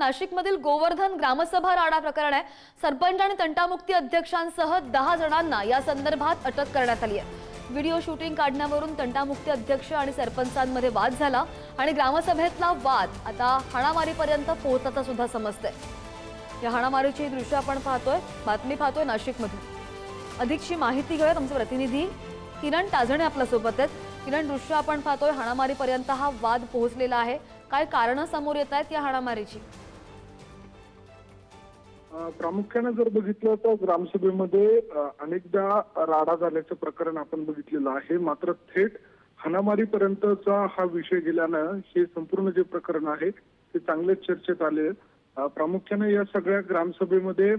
नाशिकमधील गोवर्धन ग्रामसभा राडा प्रकरण आहे. सरपंच आणि तंटामुक्ती अध्यक्षांसह दहा जणांना या संदर्भात अटक करण्यात आली आहे. व्हिडिओ शूटिंग काढण्यावरून तंटामुक्ती अध्यक्ष आणि सरपंचांमध्ये वाद झाला आणि ग्रामसभेतला वाद आता हाणामारीपर्यंत पोहोचता सुद्धा समजतंय. या हाणामारीची दृश्य आपण पाहतोय. बातमी पाहतोय नाशिकमधून. अधिकची माहिती घेऊया आमचे प्रतिनिधी किरण टाजणे आपल्यासोबत आहेत. किरण दृश्य आपण पाहतोय. हाणामारीपर्यंत हा वाद पोहोचलेला आहे. काय कारणं समोर येत आहेत या हाणामारीची? प्रामुख्याने जर बघितलं तर ग्रामसभेमध्ये अनेकदा राडा झाल्याचं प्रकरण आपण बघितलेलं आहे. मात्र थेट हाणामारीपर्यंतचा हा विषय गेल्यानं हे संपूर्ण जे प्रकरण आहे ते चांगलेच चर्चेत आले. प्रामुख्याने या सगळ्या ग्रामसभेमध्ये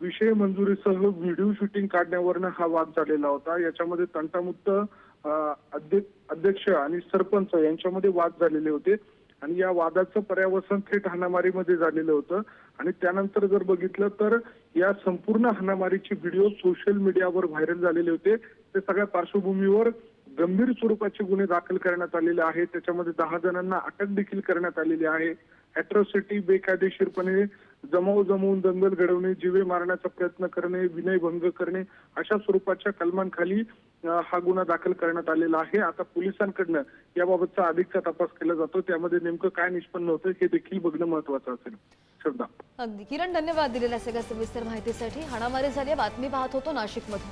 विषय मंजुरीसह व्हिडिओ शूटिंग काढण्यावरनं हा वाद झालेला होता. याच्यामध्ये तंटामुक्त अध्य- अध्यक्ष आणि सरपंच यांच्यामध्ये वाद झालेले होते. आणि या वादाचं पर्यावसन थेट हाणामारीमध्ये झालेलं होतं. आणि त्यानंतर जर बघितलं तर या संपूर्ण हाणामारीचे व्हिडिओ सोशल मीडियावर व्हायरल झालेले होते. ते सगळ्या पार्श्वभूमीवर गंभीर स्वरूपाचे गुन्हे दाखल करण्यात आलेले आहेत. त्याच्यामध्ये दहा जणांना अटक देखील करण्यात आलेली आहे. अॅट्रॉसिटी बेकायदेशीरपणे जमाव जमवून दंगल घडवणे जीवे मारण्याचा प्रयत्न करणे विनयभंग करणे अशा स्वरूपाच्या कलमांखाली हा गुन्हा दाखल करण्यात आलेला आहे. आता पोलिसांकडनं याबाबतचा अधिकचा तपास केला जातो. त्यामध्ये नेमकं काय निष्पन्न होतं हे देखील बघणं महत्वाचं असेल. श्रद्धा. अगदी. किरण धन्यवाद दिलेल्या सगळ्या सविस्तर माहितीसाठी. हाणामारी झाली बातमी पाहत होतो नाशिकमधून.